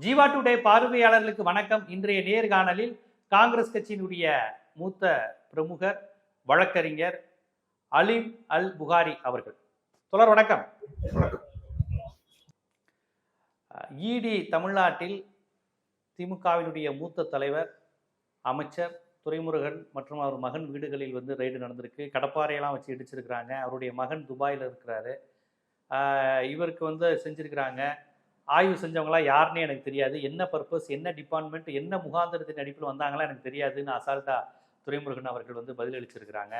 Jeeva today பார்வையாளர்களுக்கு வணக்கம். இன்றைய நேர்காணலில் காங்கிரஸ் கட்சியினுடைய மூத்த பிரமுகர் வழக்கறிஞர் அலீம் அல் புகாரி அவர்கள். தொடர் வணக்கம். இடி தமிழ்நாட்டில் திமுகவினுடைய மூத்த தலைவர் அமைச்சர் துரைமுருகன் மற்றும் அவர் மகன் வீடுகளில் வந்து ரெய்டு நடந்திருக்கு. கடப்பாறையெல்லாம் வச்சு இடிச்சிருக்கிறாங்க. அவருடைய மகன் துபாயில் இருக்கிறாரு. இவருக்கு வந்து செஞ்சிருக்கிறாங்க. ஆய்வு செஞ்சவங்களாம் யாருன்னே எனக்கு தெரியாது. என்ன பர்பஸ் என்ன டிபார்ட்மெண்ட் என்ன முகாந்திரத்தின் அடிப்பில் வந்தாங்களா எனக்கு தெரியாதுன்னு அசால்ட்டா துரைமுருகன் அவர்கள் வந்து பதிலளிச்சிருக்கிறாங்க.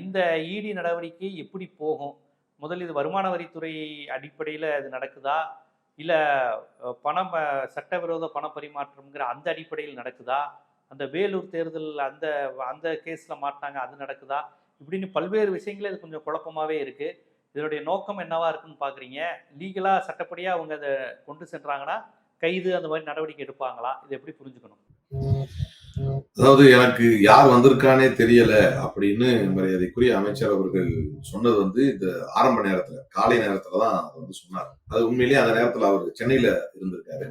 இந்த இடி நடவடிக்கை எப்படி போகும்? முதல் இது வருமான வரித்துறை அடிப்படையில் இது நடக்குதா? இல்லை பணம் சட்டவிரோத பண பரிமாற்றம்ங்கிற அந்த அடிப்படையில் நடக்குதா? அந்த வேலூர் தேர்தல் அந்த அந்த கேஸில் மாட்டினாங்க அது நடக்குதா? இப்படின்னு பல்வேறு விஷயங்களே இது கொஞ்சம் குழப்பமாகவே இருக்குது இதனுடைய நோக்கம் என்னவா இருக்குன்னு பார்க்குறீங்க லீகலாக சட்டப்படியாக அவங்க அதை கொண்டு சென்றாங்கன்னா கைது அந்த மாதிரி நடவடிக்கை எடுப்பாங்களா? இதை எப்படி புரிஞ்சுக்கணும்? அதாவது எனக்கு யார் வந்திருக்கானே தெரியல அப்படின்னு மரியாதைக்குரிய அமைச்சர் அவர்கள் சொன்னது வந்து இந்த ஆரம்ப நேரத்துல காலை நேரத்துல தான் வந்து சொன்னார். அது உண்மையிலேயே அந்த நேரத்துல அவர் சென்னையில இருந்திருக்காரு.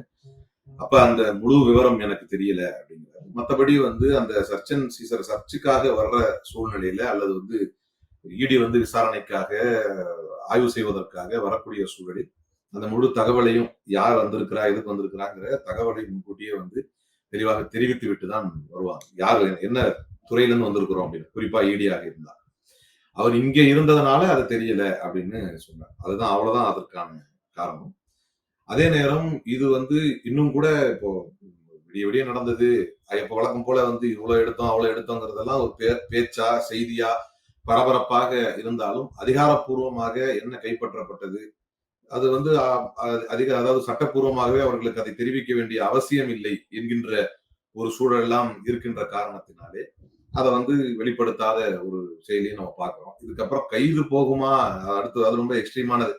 அப்ப அந்த முழு விவரம் எனக்கு தெரியல அப்படிங்கிறாரு. மற்றபடி வந்து அந்த சர்ச்சன் சீசர் சர்ச்சுக்காக வர்ற சூழ்நிலையில அல்லது வந்து இடி வந்து விசாரணைக்காக ஆய்வு செய்வதற்காக வரக்கூடிய சூழலில் அந்த முழு தகவலையும் யார் வந்திருக்கிறா எதுக்கு வந்திருக்கிறாங்கிற தகவலை முன்கூட்டியே வந்து தெளிவாக தெரிவித்து விட்டு தான் வருவாங்க. யார் என்ன துறையிலிருந்து வந்திருக்கிறோம் அப்படின்னு. குறிப்பா ஈடியாக இருந்தார் அவர் இங்கே இருந்ததுனால அது தெரியல அப்படின்னு சொன்னார். அதுதான் அவ்வளவுதான் அதற்கான காரணம். அதே நேரம் இது வந்து இன்னும் கூட இப்போ விடிய விடிய நடந்தது. இப்போ வழக்கம் போல வந்து இவ்வளவு எடுத்தோம் அவ்வளவு எடுத்தோங்கிறதெல்லாம் ஒரு பே பேச்சா செய்தியா பரபரப்பாக இருந்தாலும் அதிகாரப்பூர்வமாக என்ன கைப்பற்றப்பட்டது? அது வந்து அதிக அதாவது சட்டப்பூர்வமாகவே அவர்களுக்கு அதை தெரிவிக்க வேண்டிய அவசியம் இல்லை என்கின்ற ஒரு சூழலெல்லாம் இருக்கின்ற காரணத்தினாலே அதை வந்து வெளிப்படுத்தாத ஒரு செயலியை நம்ம பார்க்கிறோம். இதுக்கப்புறம் கைது போகுமா? அடுத்து அது ரொம்ப எக்ஸ்ட்ரீமானது.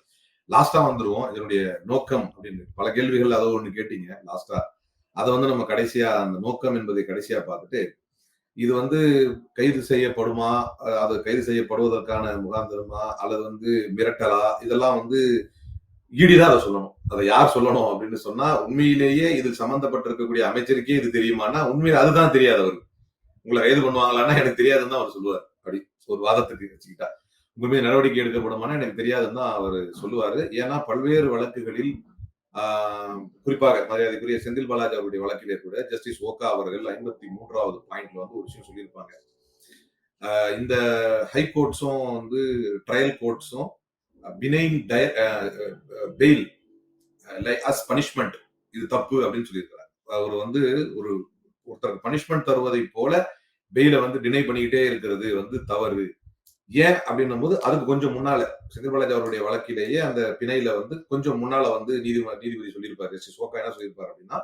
லாஸ்டா வந்துருவோம். இதனுடைய நோக்கம் அப்படின்னு பல கேள்விகள் அதோ ஒன்று கேட்டீங்க. லாஸ்டா அதை வந்து நம்ம கடைசியா அந்த நோக்கம் என்பதை கடைசியா பார்த்துட்டு இது வந்து கைது செய்யப்படுமா? அது கைது செய்யப்படுவதற்கான முகாந்திரமா அல்லது வந்து மிரட்டலா? இதெல்லாம் வந்து ஈடிதான் அதை சொல்லணும். அதை யார் சொல்லணும் அப்படின்னு சொன்னா உண்மையிலேயே இது சம்பந்தப்பட்டிருக்கக்கூடிய அமைச்சருக்கே இது தெரியுமானா உண்மையில அதுதான் தெரியாது அவருக்கு உங்களை கைது பண்ணுவாங்களான்னா எனக்கு தெரியாதுன்னு தான் அவர் சொல்லுவார். அப்படி ஒரு வாதத்துக்கு வச்சுக்கிட்டா. உங்க மீது நடவடிக்கை எடுக்கப்படுமானா எனக்கு தெரியாதுன்னு தான் அவர் சொல்லுவாரு. ஏன்னா பல்வேறு வழக்குகளில் குறிப்பாக மரியாதைக்குரிய செந்தில் பாலாஜி அவருடைய வழக்கிலே கூட ஜஸ்டிஸ் ஓகா அவர்கள் ஐம்பத்தி மூன்றாவது பாயிண்ட்ல வந்து ஒரு விஷயம் சொல்லியிருப்பாங்க. இந்த ஹை கோர்ட்ஸும் வந்து ட்ரையல் கோர்ட்ஸும் பினைன் பெயில் லைக் அஸ் பனிஷ்மெண்ட் இது தப்பு அப்படின்னு சொல்லியிருக்கிறார். அவர் வந்து ஒரு ஒருத்தருக்கு பனிஷ்மெண்ட் தருவதை போல பெயில வந்து டினை பண்ணிக்கிட்டே இருக்கிறது வந்து தவறு. ஏன் அப்படின்னும் போது அதுக்கு கொஞ்சம் முன்னால செந்தில் பாலாஜி அவருடைய வழக்கிலேயே அந்த பிணையில வந்து கொஞ்சம் முன்னால வந்து நீதிமன்ற நீதிபதி சொல்லியிருப்பார். ஜஸ்டிஸ் ஓகா என்ன சொல்லியிருப்பார் அப்படின்னா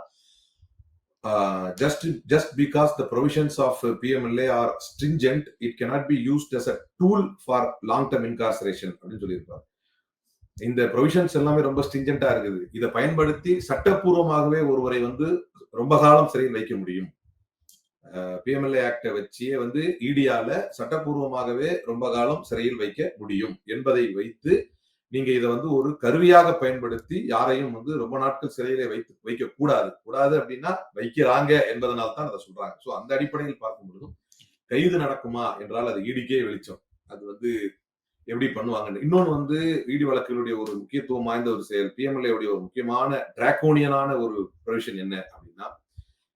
just just because the provisions of PMLA are stringent it cannot be used as a tool for long term incarceration அப்படின்னு சொல்லியிருப்பார். இந்த ப்ரொவிஷன்ஸ் எல்லாமே ரொம்ப ஸ்ட்ரிஞ்சென்டா இருக்குது. இதை பயன்படுத்தி சட்டப்பூர்வமாகவே ஒருவரை வந்து ரொம்ப காலம் சிறையில் வைக்க முடியும். பிஎம்எல்ஏ ஆக்டை வச்சே வந்து இடியால சட்டப்பூர்வமாகவே ரொம்ப காலம் சிறையில் வைக்க முடியும் என்பதை வைத்து நீங்க இதை வந்து ஒரு கருவியாக பயன்படுத்தி யாரையும் வந்து ரொம்ப நாட்கள் சிறையில வைத்து வைக்க கூடாது. கூடாது அப்படின்னா வைக்கிறாங்க என்பதனால்தான் அதை சொல்றாங்க. சோ அந்த அடிப்படையில் பார்க்கும் பொழுதும் கைது நடக்குமா என்றால் அது ஈடிக்கே வெளிச்சம். அது வந்து எப்படி பண்ணுவாங்கன்னு இன்னொன்னு வந்து ஈடி வழக்குகளுடைய ஒரு முக்கியத்துவம் வாய்ந்த ஒரு செயல் பிஎம்எல்ஏடைய ஒரு முக்கியமான டிராகோனியனான ஒரு ப்ரொவிஷன் என்ன அப்படின்னா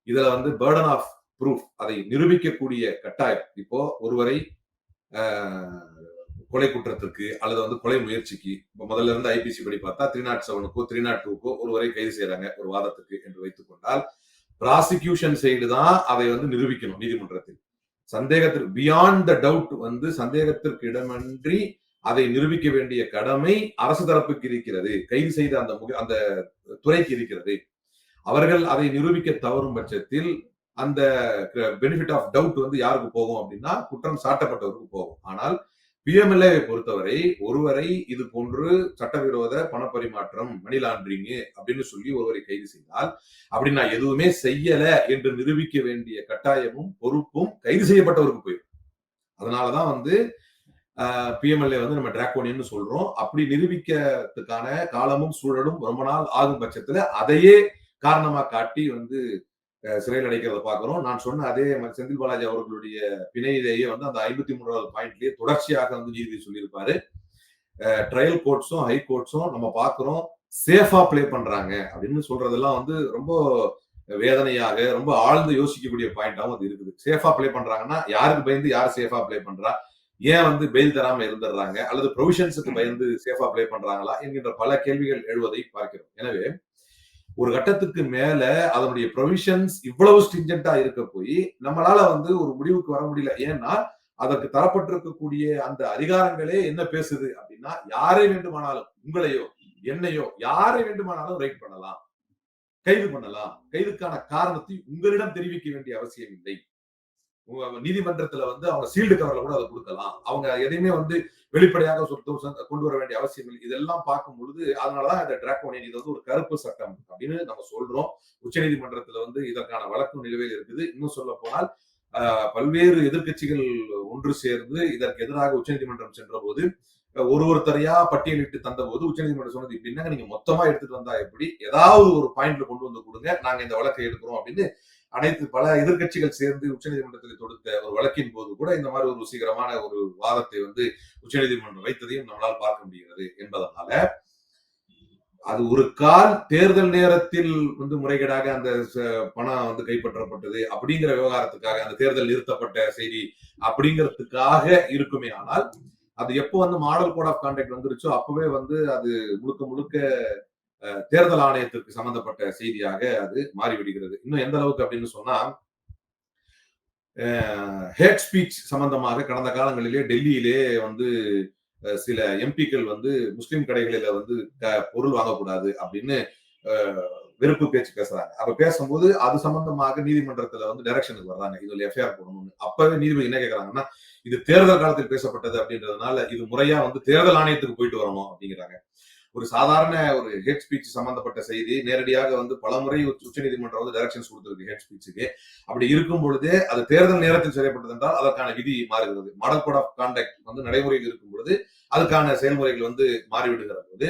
இதுல வந்து பேர்டன் ஆஃப் ப்ரூஃப் அதை நிரூபிக்கக்கூடிய கட்டாயம். இப்போ ஒருவரை ஆஹ், கொலை குற்றத்திற்கு அல்லது வந்து கொலை முயற்சிக்கு இப்போ முதல்ல இருந்து ஐபிசி படி பார்த்தா த்ரீ நாட் செவனுக்கோ த்ரீ நாட் டூக்கோ ஒருவரை கைது செய்யறாங்க ஒரு வாதத்துக்கு என்று வைத்துக் கொண்டால் ப்ராசிக்யூஷன் சைடு தான் அதை வந்து நிரூபிக்கணும் நீதிமன்றத்தில். சந்தேகத்திற்கு பியாண்ட் த டவுட் வந்து சந்தேகத்திற்கு இடமின்றி அதை நிரூபிக்க வேண்டிய கடமை அரசு தரப்புக்கு இருக்கிறது. கைது செய்த அந்த அந்த துறைக்கு இருக்கிறது. அவர்கள் அதை நிரூபிக்க தவறும் பட்சத்தில் அந்த பெனிஃபிட் ஆஃப் டவுட் வந்து யாருக்கு போகும் அப்படின்னா குற்றம் சாட்டப்பட்டவருக்கு போகும். ஆனால் பிஎம்எல்ஏ பொறுத்தவரை ஒருவரை இது போன்று சட்டவிரோத பணப்பரிமாற்றம் மணி லாண்டரிங் அப்படின்னு சொல்லி ஒருவரை கைது செய்தால் அப்படி நான் எதுவுமே செய்யல என்று நிரூபிக்க வேண்டிய கட்டாயமும் பொறுப்பும் கைது செய்யப்பட்டவருக்கு போயிடும். அதனாலதான் வந்து பிஎம்எல்ஏ வந்து நம்ம டிராகோனியன்னு சொல்றோம். அப்படி நிரூபிக்கிறதுக்கான காலமும் சூழலும் ரொம்ப நாள் ஆகும் பட்சத்துல அதையே காரணமா காட்டி வந்து சிறையில் அடைக்கிறத பாக்குறோம் நான் சொன்ன அதே செந்தில் பாலாஜி அவர்களுடைய பிணையிலேயே வந்து அந்த ஐம்பத்தி மூன்றாவது பாயிண்ட்லயே தொடர்ச்சியாக வந்து நீதிபதி சொல்லியிருப்பாரு. ட்ரையல் கோர்ட்ஸும் ஹை கோர்ட்ஸும் நம்ம பாக்குறோம் சேஃபா ப்ளே பண்றாங்க அப்படின்னு சொல்றதெல்லாம் வந்து ரொம்ப வேதனையாக ரொம்ப ஆழ்ந்து யோசிக்கக்கூடிய பாயிண்டாவும் அது இருக்குது. சேஃபா ப்ளே பண்றாங்கன்னா யாருக்கு பயந்து யார் சேஃபா ப்ளே பண்றா? ஏன் வந்து பெயில் தராம இருந்துடுறாங்க? அல்லது ப்ரொவிஷன்ஸுக்கு பயந்து சேஃபா ப்ளே பண்றாங்களா? என்கின்ற பல கேள்விகள் எழுவதை பார்க்கிறோம். எனவே ஒரு கட்டத்துக்கு மேல அதனுடைய ப்ரொவிஷன்ஸ் இவ்வளவு ஸ்டிஞ்சண்டா இருக்க போய் நம்மளால வந்து ஒரு முடிவுக்கு வர முடியல. ஏன்னா அதற்கு தரப்பட்டிருக்கக்கூடிய அந்த அதிகாரங்களே என்ன பேசுது அப்படின்னா யாரை வேண்டுமானாலும் உங்களையோ என்னையோ யாரை வேண்டுமானாலும் ரைட் பண்ணலாம். கைது பண்ணலாம். கைதுக்கான காரணத்தை உங்களிடம் தெரிவிக்க வேண்டிய அவசியம் இல்லை. உங்க நீதிமன்றத்துல வந்து அவங்க சீல்டு கவர்ல கூட அதை கொடுக்கலாம். அவங்க எதையுமே வந்து வெளிப்படையாக சொத்து கொண்டு வர வேண்டிய அவசியம் இல்லை. இதெல்லாம் பார்க்கும் பொழுது அதனாலதான் இந்த டிராகோனியன் இது வந்து ஒரு கருப்பு சட்டம் அப்படின்னு நம்ம சொல்றோம். உச்சநீதிமன்றத்துல வந்து இதற்கான வழக்கு நிலுவையில் இருக்குது. இன்னும் சொல்ல போனால் ஆஹ், பல்வேறு எதிர்க்கட்சிகள் ஒன்று சேர்ந்து இதற்கு எதிராக உச்சநீதிமன்றம் சென்ற போது ஒரு ஒருத்தரையா பட்டியலிட்டு தந்த போது உச்சநீதிமன்றம் சொன்னது இப்படின்னா நீங்க மொத்தமா எடுத்துட்டு வந்தா எப்படி? ஏதாவது ஒரு பாயிண்ட்ல கொண்டு வந்து கொடுங்க. நாங்க இந்த வழக்கை எடுக்கிறோம் அப்படின்னு அனைத்து பல எதிர்க்கட்சிகள் சேர்ந்து உச்சநீதிமன்றத்தில் தொடுத்த ஒரு வழக்கின் போது கூட இந்த மாதிரி ஒரு ருசிகரமான ஒரு வாதத்தை வந்து உச்சநீதிமன்றம் வைத்ததையும் நம்மளால் பார்க்க முடிகிறது என்பதனால அது ஒரு கால் தேர்தல் நேரத்தில் வந்து முறைகேடாக அந்த பணம் வந்து கைப்பற்றப்பட்டது அப்படிங்கிற விவகாரத்துக்காக அந்த தேர்தல் நிறுத்தப்பட்ட செய்தி அப்படிங்கிறதுக்காக இருக்குமே ஆனால் அது எப்போ வந்து மாடல் கோட் ஆஃப் கான்டாக்ட் வந்துருச்சோ அப்பவே வந்து அது முழுக்க முழுக்க தேர்தல் ஆணையத்திற்கு சம்பந்தப்பட்ட செய்தியாக அது மாறிவிடுகிறது. இன்னும் எந்த அளவுக்கு அப்படின்னு சொன்னா ஹேட் ஸ்பீச் சம்பந்தமாக கடந்த காலங்களிலே டெல்லியிலே வந்து சில எம்பிக்கள் வந்து முஸ்லிம் கடைகளில வந்து பொருள் வாங்கக்கூடாது அப்படின்னு வெறுப்பு பேச்சு பேசுறாங்க. அப்ப பேசும்போது அது சம்பந்தமாக நீதிமன்றத்துல வந்து டைரக்ஷனுக்கு வர்றாங்க. இதுல எஃப்ஐஆர் போடணும்னு. அப்பவே நீதிபதி என்ன கேட்கறாங்கன்னா இது தேர்தல் காலத்தில் பேசப்பட்டது அப்படின்றதுனால இது முறையா வந்து தேர்தல் ஆணையத்துக்கு போயிட்டு வரணும் அப்படிங்கிறாங்க. ஒரு சாதாரண ஒரு ஹெட் ஸ்பீச் சம்பந்தப்பட்ட செய்தி நேரடியாக வந்து பலமுறை உச்ச உச்சநீதிமன்றம் வந்து டைரக்ஷன்ஸ் கொடுத்திருக்கு ஹெட் ஸ்பீச்சுக்கு அப்படி இருக்கும் பொழுது அது தேர்தல் நேரத்தில் செய்யப்பட்டது என்றால் அதற்கான விதி மாறுகிறது. மாடல் கோட் ஆஃப் கான்டாக்ட் வந்து நடைமுறையில் இருக்கும் பொழுது அதுக்கான செயல்முறைகள் வந்து மாறிவிடுகிற போது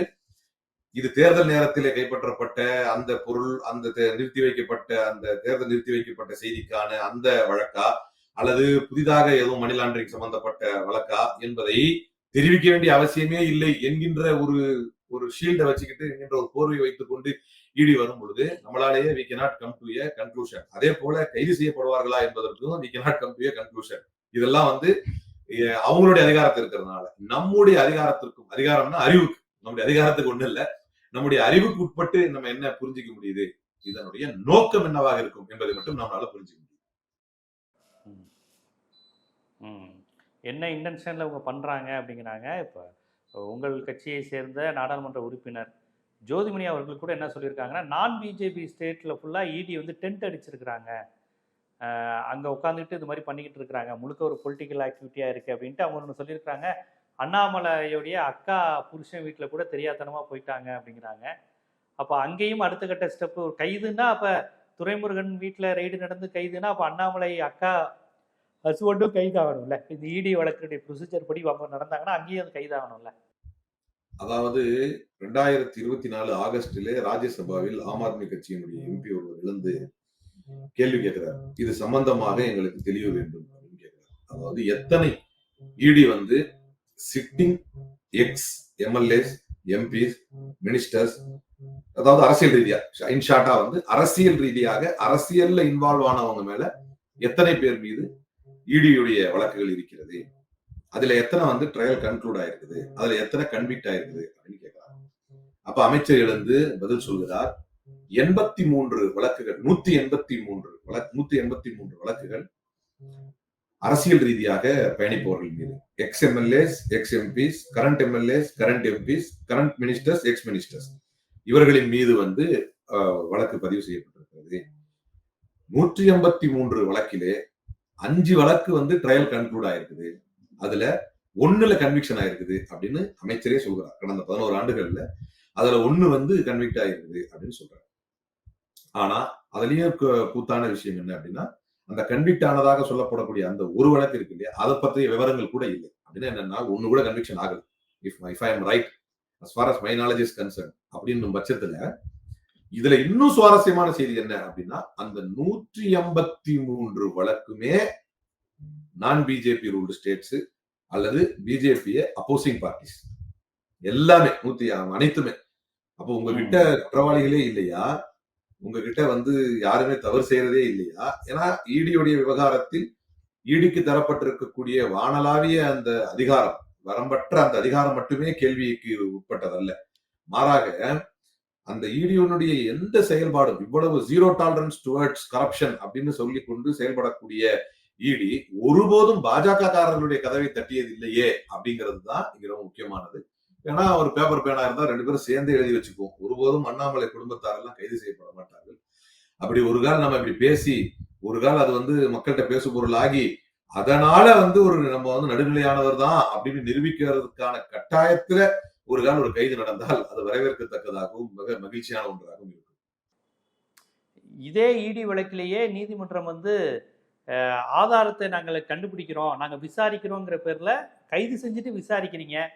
இது தேர்தல் நேரத்திலே கைப்பற்றப்பட்ட அந்த பொருள் அந்த தே- நிறுத்தி வைக்கப்பட்ட அந்த தேர்தல் நிறுத்தி வைக்கப்பட்ட செய்திக்கான அந்த வழக்கா? அல்லது புதிதாக எதுவும் மணி லாண்டரிங் சம்பந்தப்பட்ட வழக்கா? என்பதை தெரிவிக்க வேண்டிய அவசியமே இல்லை என்கின்ற ஒரு ஒரு ஷீல்டை வச்சுக்கிட்டு என்கின்ற ஒரு போர்வை வைத்துக் கொண்டு இடி வரும் பொழுது நம்மளாலேயே we cannot come to a conclusion அதே போல கைது செய்யப்படுவார்களா என்பதற்கும் we cannot come to a conclusion இதெல்லாம் வந்து அவங்களுடைய அதிகாரத்தில் இருக்கிறதுனால. நம்முடைய அதிகாரத்திற்கும் அதிகாரம்னா அறிவுக்கு. நம்முடைய அதிகாரத்துக்கு ஒண்ணு இல்ல. நம்முடைய அறிவுக்கு உட்பட்டு நம்ம என்ன புரிஞ்சுக்க முடியுது? இதனுடைய நோக்கம் என்னவாக இருக்கும் என்பதை மட்டும் நம்மளால புரிஞ்சுக்க முடியும். என்ன இன்டென்ஷன்ல இவங்க பண்றாங்க அப்படிங்கிறாங்க. இப்போ உங்கள் கட்சியை சேர்ந்த நாடாளுமன்ற உறுப்பினர் ஜோதிமணி அவர்கள் கூட என்ன சொல்லியிருக்காங்கன்னா நான் பிஜேபி ஸ்டேட்டில் ஃபுல்லாக இடி வந்து டென்ட் அடிச்சிருக்கிறாங்க. அங்கே உட்காந்துட்டு இது மாதிரி பண்ணிக்கிட்டு இருக்கிறாங்க. முழுக்க ஒரு பொலிட்டிக்கல் ஆக்டிவிட்டியாக இருக்குது அப்படின்ட்டு அவங்க ஒன்று சொல்லியிருக்கிறாங்க. அண்ணாமலையுடைய அக்கா புருஷன் வீட்டில் கூட தெரியாதனமாக போயிட்டாங்க அப்படிங்கிறாங்க. அப்போ அங்கேயும் அடுத்த கட்ட ஸ்டெப்பு கைதுன்னா அப்போ துரைமுருகன் வீட்டில் ரெய்டு நடந்து கைதுன்னா அப்போ அண்ணாமலை அக்கா ஹஸ்பண்டும் கைதாகணும்ல. இந்த இடி வழக்குடைய ப்ரொசீஜர் படி அவங்க நடந்தாங்கன்னா அங்கேயும் அது கைதாகணும்ல. அதாவது ரெண்டாயிரத்தி இருபத்தி நாலு ஆகஸ்டிலே ராஜ்யசபாவில் ஆம் ஆத்மி கட்சியினுடைய எம்பி ஒருவர் எழுந்து கேள்வி கேட்கிறார். இது சம்பந்தமாக எங்களுக்கு தெளிவு வேண்டும் அப்படின்னு கேட்கிறார். அதாவது எத்தனை இடி வந்து sitting ex MLAs MPs ministers அதாவது அரசியல் ரீதியா இன்ஷார்ட்டா வந்து அரசியல் ரீதியாக அரசியல்ல இன்வால்வ் ஆனவங்க மேல எத்தனை பேர் மீது இடியுடைய வழக்குகள் இருக்கிறது? அதுல எத்தனை வந்து ட்ரையல் கன்க்ளூட் ஆயிருக்குது? அதுல எத்தனை கன்விக்ட் ஆயிருக்குது அப்படின்னு கேட்கிறாங்க அப்ப அமைச்சர் எழுந்து பதில் சொல்கிறார் எண்பத்தி மூன்று வழக்குகள் நூத்தி எண்பத்தி மூன்று வழக்கு நூத்தி எண்பத்தி மூன்று வழக்குகள் அரசியல் ரீதியாக பயணிப்பவர்கள் மீது. Ex MLAs ex MPs current MLAs current MPs current ministers ex ministers இவர்களின் மீது வந்து வழக்கு பதிவு செய்யப்பட்டிருக்கிறது. நூற்றி எண்பத்தி மூன்று வழக்கிலே அஞ்சு வழக்கு வந்து ட்ரையல் கன்க்ளூட் ஆயிருக்குது. அதுல ஒண்ணுல கன்விக்ஷன் ஆயிருக்குது அப்படின்னு அமைச்சரே சொல்கிறார் கடந்த பதினோரு ஆண்டுகள்ல அதுல ஒண்ணு வந்து கன்விக்ட் ஆயிருக்குது அப்படின்னு சொல்றாரு. ஆனா அதுலயும் கு- கூத்தான விஷயம் என்ன அப்படின்னா அந்த கன்விக்ட் ஆனதாக சொல்லப்படக்கூடிய அந்த ஒரு வழக்கு இருக்கு இல்லையா? அதை பற்றிய விவரங்கள் கூட இல்லை. அப்படின்னா என்னன்னா ஒண்ணு கூட கன்விக்ஷன் ஆகுது if if I am right as far as my knowledge அப்படின்னும் பட்சத்துல இதுல இன்னும் சுவாரஸ்யமான செய்தி என்ன அப்படின்னா அந்த நூற்றி எண்பத்தி மூன்று வழக்குமே நான் பிஜேபி ரூல்டு ஸ்டேட்ஸ் அல்லது பிஜேபியை அப்போசிங் பார்ட்டிஸ் எல்லாமே நூத்தி அனைத்துமே. அப்போ உங்ககிட்ட குற்றவாளிகளே இல்லையா? உங்ககிட்ட வந்து யாருமே தவறு செய்யறதே இல்லையா? ஏன்னா ஈடியுடைய விவகாரத்தில் ஈடிக்கு தரப்பட்டிருக்கக்கூடிய வானலாவிய அந்த அதிகாரம் வரம்பற்ற அந்த அதிகாரம் மட்டுமே கேள்விக்கு உட்பட்டதல்ல. மாறாக அந்த ஈடியோனுடைய எந்த செயல்பாடும் இவ்வளவு ஜீரோ டாலரன்ஸ் டுவர்ட்ஸ் கரப்ஷன் அப்படின்னு சொல்லி கொண்டு செயல்படக்கூடிய ஈடி ஒருபோதும் பாஜக காரர்களுடைய கதவை தட்டியது இல்லையே அப்படிங்கிறது தான் இங்க ரொம்ப முக்கியமானது. ஏன்னா ஒரு பேப்பர் பேனா இருந்தா ரெண்டு பேரும் சேர்ந்து எழுதி வச்சுக்குவோம். ஒருபோதும் அண்ணாமலை குடும்பத்தாரெல்லாம் கைது செய்யப்பட மாட்டார்கள். அப்படி ஒரு கால் நம்ம இப்படி பேசி ஒரு கால் அது வந்து மக்கள்கிட்ட பேசு பொருள் ஆகி அதனால வந்து ஒரு நம்ம வந்து நடுநிலையானவர் தான் அப்படின்னு நிரூபிக்கிறதுக்கான கட்டாயத்துல ஒரு கால் ஒரு கைது நடந்தால் அது வரவேற்கத்தக்கதாகவும் மிக மகிழ்ச்சியான ஒன்றாகவும் இருக்கும். இதே இடி வழக்கிலேயே நீதிமன்றம் வந்து ஆதாரத்தை நாங்கள் கண்டுபிடிக்கிறோம். நாங்கள் விசாரிக்கிறோங்கிற பேரில் கைது செஞ்சுட்டு விசாரிக்கிறீங்க.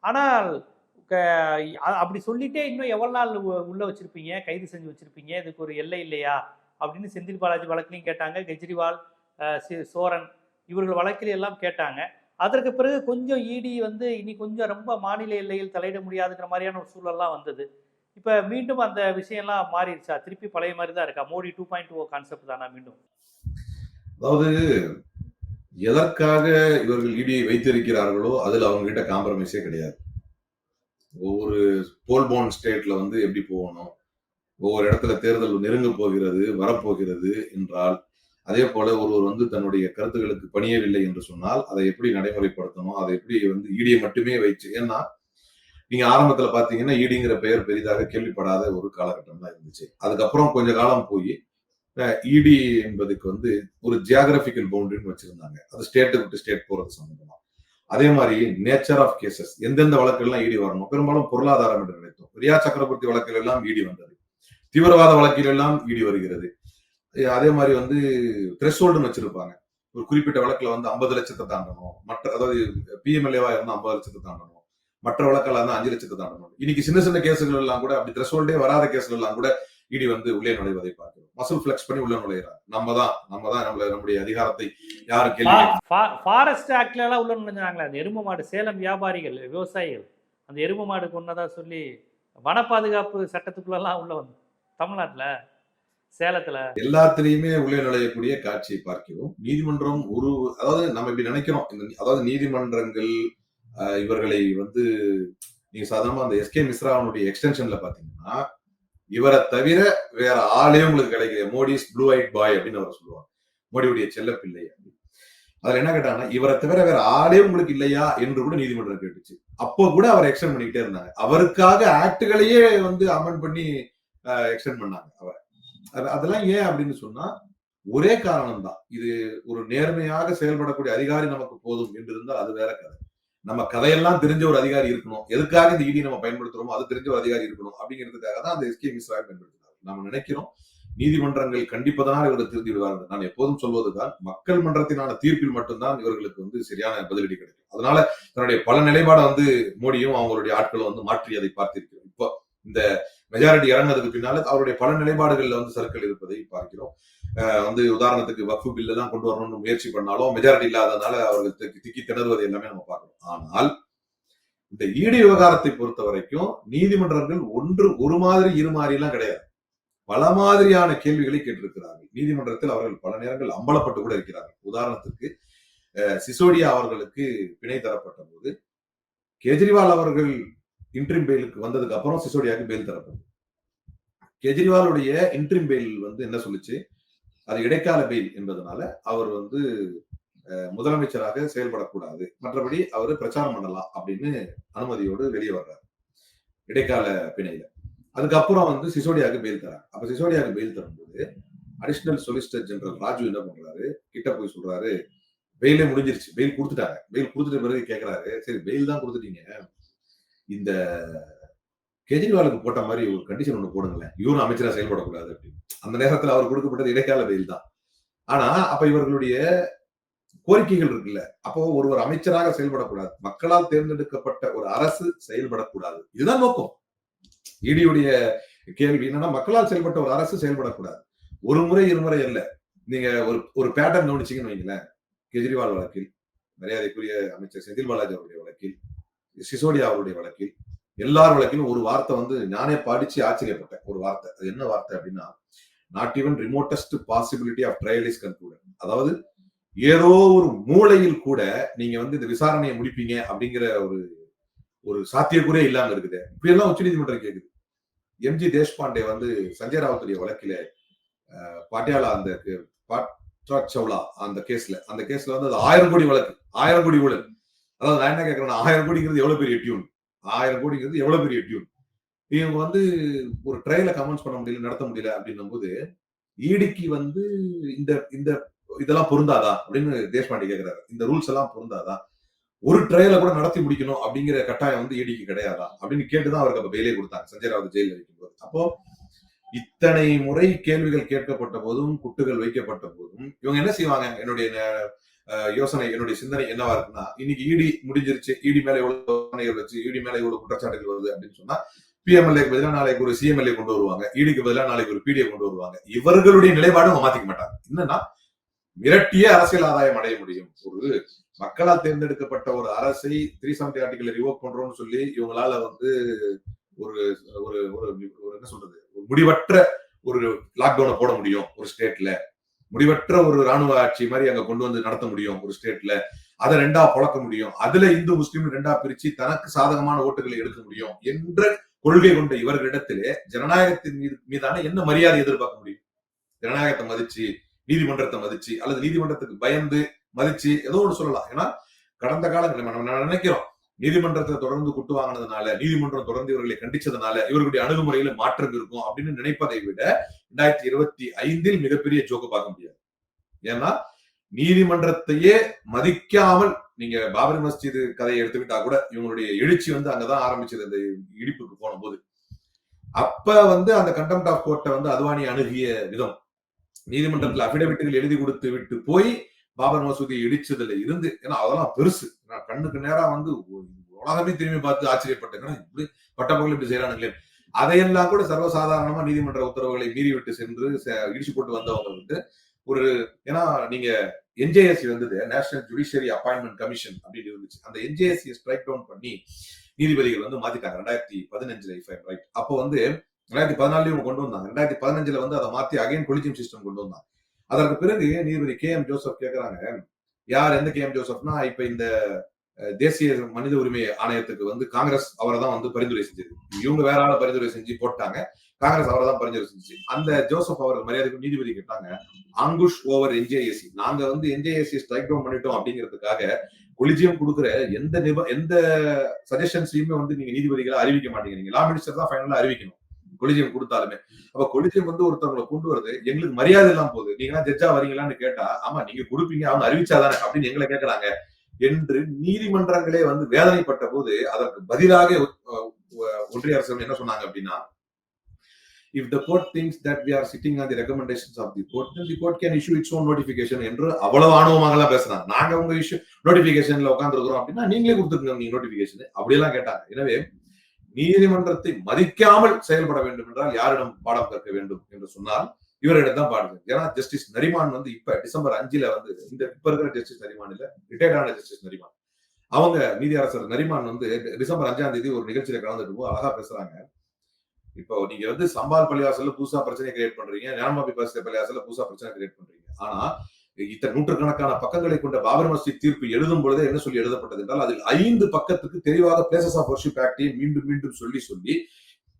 ஆனால் க- அப்படி சொல்லிட்டே இன்னும் எவ்வளோ நாள் உள்ளே வச்சுருப்பீங்க? கைது செஞ்சு வச்சுருப்பீங்க? இதுக்கு ஒரு எல்லை இல்லையா? அப்படின்னு செந்தில் பாலாஜி வழக்கிலையும் கேட்டாங்க. கெஜ்ரிவால் சோரன் இவர்கள் வழக்கில் எல்லாம் கேட்டாங்க. அதற்கு பிறகு கொஞ்சம் இடி வந்து இனி கொஞ்சம் ரொம்ப மாநில எல்லையில் தலையிட முடியாதுங்கிற மாதிரியான ஒரு சூழல்லாம் வந்தது. இப்போ மீண்டும் அந்த விஷயம்லாம் மாறிடுச்சா? திருப்பி பழைய மாதிரி தான் இருக்கா? Modi two point O concept தானா மீண்டும்? அதாவது எதற்காக இவர்கள் இடியை வைத்திருக்கிறார்களோ அதில் அவங்ககிட்ட காம்ப்ரமைஸே கிடையாது. ஒவ்வொரு போல்போன் ஸ்டேட்ல வந்து எப்படி போகணும்? ஒவ்வொரு இடத்துல தேர்தல் நெருங்க போகிறது வரப்போகிறது என்றால் அதே போல ஒருவர் வந்து தன்னுடைய கருத்துக்களுக்கு பணியவில்லை என்று சொன்னால் அதை எப்படி நடைமுறைப்படுத்தணும்? அதை எப்படி வந்து ஈடியை மட்டுமே வைச்சு ஏன்னா நீங்க ஆரம்பத்துல பாத்தீங்கன்னா ஈடிங்கிற பெயர் பெரிதாக கேள்விப்படாத ஒரு காலகட்டம் தான் இருந்துச்சு. அதுக்கப்புறம் கொஞ்ச காலம் போய் இடி என்பதுக்கு வந்து ஒரு ஜியாகிரபிக்கல் பவுண்டரின்னு வச்சிருந்தாங்க. அது ஸ்டேட்டு விட்டு ஸ்டேட் போறது சம்பந்தமா. அதே மாதிரி நேச்சர் ஆஃப் கேசஸ் எந்தெந்த வழக்குகள்லாம் இடி வரணும்? பெரும்பாலும் பொருளாதாரம் என்று நினைத்தோம். ரியா சக்கரவர்த்தி வழக்கில் எல்லாம் இடி வந்தது. தீவிரவாத வழக்கில் எல்லாம் இடி வருகிறது. அதே மாதிரி வந்து த்ரெஷோல்டுன்னு வச்சிருப்பாங்க. ஒரு குறிப்பிட்ட வழக்குல வந்து ஐம்பது லட்சத்தை தாண்டணும். மற்ற அதாவது பிஎம்எல்ஏவா இருந்தால் ஐம்பது லட்சத்தை தாண்டணும். மற்ற வழக்கில் இருந்தால் அஞ்சு லட்சத்தை தாண்டணும். இன்னைக்கு சின்ன சின்ன கேசுகள் எல்லாம் கூட அப்படி த்ரெஷோல்டே வராத கேசுகள் எல்லாம் கூட இடி வந்து உள்ளே நுழைவதை பார்க்கிறோம். மசில் ஃபிளெக்ஸ் பண்ணி உள்ள நுழைகிறார். நம்ம தான் நம்ம தான் நம்மள நம்முடைய அதிகாரத்தை யாரு கேள்வி ஃபாரஸ்ட் ஆக்ட்ல எல்லாம் உள்ள நுழைஞ்சாங்களே அந்த எரும மாடு சேலம் வியாபாரிகள் விவசாயிகள் அந்த எரும மாடு கொன்னதா சொல்லி வன பாதுகாப்பு சட்டத்துக்குள்ளெல்லாம் உள்ள வந்து தமிழ்நாட்டுல சேலத்துல. எல்லாத்திலையுமே உள்ளே நுழையக்கூடிய காட்சியை பார்க்கிறோம். நீதிமன்றம் ஒரு அதாவது நம்ம இப்படி நினைக்கிறோம். அதாவது நீதிமன்றங்கள் இவர்களை வந்து நீங்க சாதாரணமா அந்த எஸ்கே மிஸ்ராவனுடைய எக்ஸ்டென்ஷன்ல பாத்தீங்கன்னா இவரை தவிர வேற ஆளே உங்களுக்கு கிடைக்கல மோடிஸ் ப்ளூ ஐட் பாய் அப்படின்னு அவர் சொல்லுவாங்க மோடியுடைய செல்ல பிள்ளை அதுல என்ன கேட்டாங்கன்னா இவரை தவிர வேற ஆளே உங்களுக்கு இல்லையா என்று கூட நீதிமன்றம் கேட்டுச்சு. அப்போ கூட அவர் எக்ஸ்டென்ட் பண்ணிக்கிட்டே இருந்தாங்க. அவருக்காக ஆக்டுகளையே வந்து அமெண்ட் பண்ணி எக்ஸ்டென்ட் பண்ணாங்க அவர். அது- அதெல்லாம் ஏன் அப்படின்னு சொன்னா ஒரே காரணம் தான் இது ஒரு நேர்மையாக செயல்படக்கூடிய அதிகாரி நமக்கு போதும் என்று இருந்தால் அது வேற கதை. நம்ம கதையெல்லாம் தெரிஞ்ச ஒரு அதிகாரி இருக்கணும். எதுக்காக இந்த இடி நம்ம பயன்படுத்துறோமோ அது தெரிஞ்ச ஒரு அதிகாரி இருக்கணும் அப்படிங்கிறதுக்காக தான் அந்த எஸ்கே மிஸ்ரா பயன்படுத்தினார். நம்ம நினைக்கிறோம் நீதிமன்றங்கள் கண்டிப்பதனால் இவர்கள் திருந்தி விடுவார்கள். நான் எப்போதும் சொல்வதுதான் மக்கள் மன்றத்தினான தீர்ப்பில் மட்டும்தான் இவர்களுக்கு வந்து சரியான பதிலடி கிடைக்கும். அதனால தன்னுடைய பல நிலைப்பாடை வந்து மோடியும் அவங்களுடைய ஆட்களும் வந்து மாற்றி அதை பார்த்திருக்கிறோம். இப்போ இந்த மெஜாரிட்டி இறங்கினதுக்கு பின்னால அவருடைய பல நிலைப்பாடுகள்ல வந்து சர்க்கிள் இருப்பதை பார்க்கிறோம். வந்து உதாரணத்துக்கு வக்ஃபு பில் எல்லாம் கொண்டு வரணும்னு முயற்சி பண்ணாலும் மெஜாரிட்டி இல்லாதனால அவர்கள் திக்கி திக்கி திணறுவது எல்லாமே நம்ம பார்க்கணும் ஆனால் இந்த ஈடு விவகாரத்தை பொறுத்த வரைக்கும் நீதிமன்றங்கள் ஒன்று ஒரு மாதிரி இரு மாதிரி எல்லாம் கிடையாது. பல மாதிரியான கேள்விகளை கேட்டிருக்கிறார்கள். நீதிமன்றத்தில் அவர்கள் பல நேரங்கள் அம்பலப்பட்டு கூட இருக்கிறார்கள். உதாரணத்துக்கு அஹ் சிசோடியா அவர்களுக்கு பிணை தரப்பட்ட போது கெஜ்ரிவால் அவர்கள் இன்ட்ரிம் பெயிலுக்கு வந்ததுக்கு அப்புறம் சிசோடியாவுக்கு பெயில் தரப்படும் கெஜ்ரிவாலுடைய இன்ட்ரிம் பெயில் வந்து என்ன சொல்லுச்சு? அது இடைக்கால பெயில் என்பதனால அவர் வந்து அஹ், முதலமைச்சராக செயல்படக்கூடாது. மற்றபடி அவர் பிரச்சாரம் பண்ணலாம் அப்படின்னு அனுமதியோடு வெளியே வர்றாரு. இடைக்கால பிணையில. அதுக்கப்புறம் வந்து சிசோடியாவுக்கு பெயில் தராங்க. அப்ப சிசோடியாவுக்கு பெயில் தரும்போது அடிஷனல் சொலிசிட்டர் ஜெனரல் ராஜு என்ன பண்றாரு? கிட்ட போய் சொல்றாரு பெயிலே முடிஞ்சிருச்சு. பெயில் கொடுத்துட்டாங்க. பெயில் கொடுத்துட்ட பிறகு கேட்கறாரு சரி பெயில் தான் கொடுத்துட்டீங்க. இந்த கெஜ்ரிவாலுக்கு போட்ட மாதிரி ஒரு கண்டிஷன் ஒண்ணு போடுங்களேன். இவரும் அமைச்சரா செயல்படக்கூடாது அப்படின்னு. அந்த நேரத்துல அவர் கொடுக்கப்பட்டது இடைக்கால பெயில் தான். ஆனா அப்ப இவர்களுடைய கோரிக்கைகள் இருக்குல்ல. அப்போ ஒருவர் அமைச்சராக செயல்படக்கூடாது. மக்களால் தேர்ந்தெடுக்கப்பட்ட ஒரு அரசு செயல்படக்கூடாது. இதுதான் நோக்கம். இடியுடைய கேள்வி என்னன்னா மக்களால் செயல்பட்ட ஒரு அரசு செயல்படக்கூடாது. ஒரு முறை இருமுறை அல்ல. நீங்க ஒரு ஒரு பேட்டர்ன் கவனிச்சிங்கன்னு வைங்களேன். கெஜ்ரிவால் வழக்கில் மரியாதைக்குரிய அமைச்சர் செந்தில் பாலாஜி அவருடைய வழக்கில் சிசோடியா அவருடைய வழக்கில் எல்லார் வழக்கிலும் ஒரு வார்த்தை வந்து நானே படிச்சு ஆச்சரியப்பட்டேன். ஒரு வார்த்தை. அது என்ன வார்த்தை அப்படின்னா not even remotest possibility of trial is concluded அதாவது ஏதோ ஒரு மூலையில் கூட நீங்க வந்து இந்த விசாரணையை முடிப்பீங்க அப்படிங்கிற ஒரு ஒரு சாத்தியக்கூறே இல்லாம இருக்குது. இப்படி எல்லாம் உச்சநீதிமன்றம் கேக்குது. எம்ஜி தேஷ்பாண்டே வந்து சஞ்சய் ராவத்துடைய வழக்கில பாட்டியாலா அந்த பாட்ரா சவுலா அந்த கேஸ்ல அந்த கேஸ்ல வந்து அது ஆயிரம் கோடி வழக்கு. ஆயிரம் கோடி ஊழல். அதாவது நான் என்ன கேட்கறேன்னா ஆயிரம் கோடிங்கிறது எவ்வளவு பெரிய டியூன் ஆயிரம் கோடிங்கிறது எவ்வளவு பெரிய டியூன் இவங்க வந்து ஒரு ட்ரையலை கமெண்ட்ஸ் பண்ண முடியல நடத்த முடியல அப்படின்னும் போது ஈடிக்கு வந்து இந்த இந்த இதெல்லாம் பொருந்தாதா அப்படின்னு தேஷ்பாண்டி கேக்குறாரு. இந்த ரூல்ஸ் எல்லாம் பொருந்தாதா? ஒரு ட்ரையலை கூட நடத்தி முடிக்கணும் அப்படிங்கிற கட்டாயம் வந்து ஈடிக்கு கிடையாதா? அப்படின்னு கேட்டுதான் அவருக்கு அப்ப பெயிலே கொடுத்தாங்க சஞ்சய் ராவத் ஜெயில வைக்கும்போது அப்போ இத்தனை முறை கேள்விகள் கேட்கப்பட்ட போதும் குட்டுகள் வைக்கப்பட்ட போதும் இவங்க என்ன செய்வாங்க? என்னுடைய யோசனை என்னுடைய சிந்தனை என்னவா இருக்குன்னா இன்னைக்கு இடி முடிஞ்சிருச்சு இடி மேல எவ்வளவு யோசனைகள் வச்சு இடி மேல இவ்வளவு குற்றச்சாட்டுகள் வருது அப்படின்னு சொன்னா பிஎம்எல்ஏக்கு பதிலாக நாளைக்கு ஒரு சிஎம்எல்ஏ கொண்டு வருவாங்க ஈடிக்கு பதிலாக நாளைக்கு ஒரு பிடிஏ கொண்டு வருவாங்க. இவர்களுடைய நிலைப்பாடு அவங்க மாத்திக்க மாட்டாங்க. என்னன்னா மிரட்டிய அரசியல் ஆதாயம் அடைய முடியும். ஒரு மக்களால் தேர்ந்தெடுக்கப்பட்ட ஒரு அரசை த்ரீ செவன்டி ஆர்டிகல் ரிவோக் பண்றோம்னு சொல்லி இவங்களால வந்து ஒரு ஒரு ஒரு ஒரு என்ன சொல்றது? ஒரு முடிவற்ற ஒரு லாக்டவுனை போட முடியும் ஒரு ஸ்டேட்ல முடிவற்ற ஒரு ராணுவ ஆட்சி மாதிரி அங்க கொண்டு வந்து நடத்த முடியும் ஒரு ஸ்டேட்ல அதை ரெண்டா புழக்க முடியும். அதுல இந்து முஸ்லீம் ரெண்டா பிரிச்சு தனக்கு சாதகமான ஓட்டுகளை எடுக்க முடியும் என்ற கொள்கை கொண்ட இவர்களிடத்திலே ஜனநாயகத்தின் மீது மீதான என்ன மரியாதை எதிர்பார்க்க முடியும்? ஜனநாயகத்தை மதிச்சு நீதிமன்றத்தை மதிச்சு அல்லது நீதிமன்றத்துக்கு பயந்து மதிச்சு ஏதோ ஒன்று சொல்லலாம். ஏன்னா கடந்த காலங்களில் நம்ம நம்ம நினைக்கிறோம் நீதிமன்றத்தை தொடர்ந்து குட்டு வாங்கினதுனால நீதிமன்றம் தொடர்ந்து இவர்களை கண்டிச்சதுனால இவர்களுடைய அணுகுமுறையில மாற்றம் இருக்கும் அப்படின்னு நினைப்பதை விட ரெண்டாயிரத்தி இருபத்தி ஐந்தில் மிகப்பெரிய ஜோக்கு பார்க்க முடியாது. ஏன்னா நீதிமன்றத்தையே மதிக்காமல் நீங்க பாபரி மஸ்ஜித் கதையை எடுத்துக்கிட்டா கூட இவங்களுடைய எழுச்சி வந்து அங்கதான் ஆரம்பிச்சது அந்த இடிப்புக்கு போன போது அப்ப வந்து அந்த கண்டெம்ட் ஆஃப் கோர்ட்டை வந்து அத்வானி அணுகிய விதம். நீதிமன்றத்தில் அபிடவிட்டுகள் எழுதி கொடுத்து விட்டு போய் பாபர் மசூதியை இடிச்சதுல இருந்து ஏன்னா அதெல்லாம் பெருசு. நான் கண்ணுக்கு நேரா வந்து உலகமே திரும்பி பார்த்து ஆச்சரியப்பட்டேன். இப்படி பட்டப்பகல் இப்படி செய்யறானுங்களே அதையெல்லாம் கூட சர்வசாதாரணமா நீதிமன்ற உத்தரவுகளை மீறி விட்டு சென்று செ- இடிச்சு போட்டு வந்தவங்க வந்து ஒரு ஏன்னா நீங்க என்ஜேஎஸ்சி வந்தது நேஷனல் ஜுடிஷியரி அப்பாயின்மெண்ட் கமிஷன் அப்படின்னு இருந்துச்சு. அந்த என்ஜேஎஸ்சி ஸ்ட்ரைக் டவுன் பண்ணி நீதிபதிகள் வந்து மாத்திட்டாங்க. ரெண்டாயிரத்தி பதினஞ்சுல இஃப் ரைட் அப்போ வந்து ரெண்டாயிரத்தி பதினாலுலயும் கொண்டு வந்தாங்க. ரெண்டாயிரத்தி பதினஞ்சுல வந்து அதை மாத்தி அகைன் கொலிஜியம் சிஸ்டம் கொண்டு வந்தாங்க. அதற்கு பிறகு நீதிபதி கே எம் ஜோசப் கேட்கிறாங்க யார் எந்த கே எம் ஜோசப்னா இப்ப இந்த தேசிய மனித உரிமை ஆணையத்துக்கு வந்து காங்கிரஸ் அவரை தான் வந்து பரிந்துரை செஞ்சது. இவங்க வேற ஆள பரிந்துரை செஞ்சு போட்டாங்க. காங்கிரஸ் அவரை தான் பரிந்துரை செஞ்சு அந்த ஜோசப் அவர்கள் மரியாதைக்கு நீதிபதி கேட்டாங்க ஆங்குஷ் ஓவர் என்ஜேஏசி. நாங்க வந்து என்ஜேஎஸ்சி ஸ்ட்ரைக் டவுன் பண்ணிட்டோம் அப்படிங்கிறதுக்காக கொலிஜியம் கொடுக்குற எந்த நிப எந்த சஜஷன்ஸையுமே வந்து நீங்க நீதிபதிகளை அறிவிக்க மாட்டேங்கிறீங்க லா மினிஸ்டர் தான் ஃபைனலா அறிவிக்கணும். கொலிஜியம் கொடுத்தாலுமே. அப்ப கொலிஜியம் வந்து ஒருத்தவங்களை கொண்டு வருது எங்களுக்கு மரியாதை எல்லாம் போகுது. நீங்க ஜட்ஜா வரீங்களான்னு கேட்டா ஆமா நீங்க கொடுப்பீங்க அவங்க அறிவிச்சாதானே அப்படின்னு எங்களை கேட்கறாங்க. என்று நீதிமன்றங்களே வந்து வேதனைப்பட்ட போது அதற்கு பதிலாக ஒன்றிய அரசு என்ன சொன்னாங்க அப்படின்னா if the court thinks that we are sitting on the recommendations can issue court then notification என்று அவ்வளவு ஆணவமாகலாம் பேசுறாங்க. நாங்க உங்க இஷ்யூ நோட்டிபிகேஷன்ல உட்காந்துருக்கிறோம் அப்படின்னா நீங்களே கொடுத்துருக்கோம் நீங்க நோட்டிபிகேஷன் அப்படியெல்லாம் கேட்டாங்க. எனவே நீதிமன்றத்தை மதிக்காமல் செயல்பட வேண்டும் என்றால் யாரிடம் பாடம் கற்க வேண்டும் என்று சொன்னால் இவரிடம் தான் பாடுங்க ஏன்னா ஜஸ்டிஸ் நரிமான் வந்து இப்ப டிசம்பர் அஞ்சுல வந்து இந்த இப்ப இருக்கிற ஜஸ்டிஸ் நரிமான் இல்ல ரிட்டையர்ட் ஆன ஜஸ்டிஸ் நரிமான். அவங்க நீதி அரசர் நரிமான் வந்து டிசம்பர் அஞ்சாம் தேதி ஒரு நிகழ்ச்சியில கலந்துட்டு போது அழகா பேசுறாங்க. இப்போ நீங்க வந்து சம்பால் பள்ளிவாசல்ல புதுசா பிரச்சனை கிரியேட் பண்றீங்க ஞானமாபி பள்ளிவாசல்ல புதுசா பிரச்சனை கிரியேட் பண்றீங்க. ஆனா இத்தனை நூற்றுக்கணக்கான பக்கங்களை கொண்ட பாபர் மஸ்ஜித் தீர்ப்பு எழுதும் பொழுதே என்ன சொல்லி எழுதப்பட்டது என்றால் அதில் ஐந்து பக்கத்துக்கு தெளிவாக பிளேசஸ் ஆஃப் வர்ஷிப் ஆக்டையை மீண்டும் மீண்டும் சொல்லி சொல்லி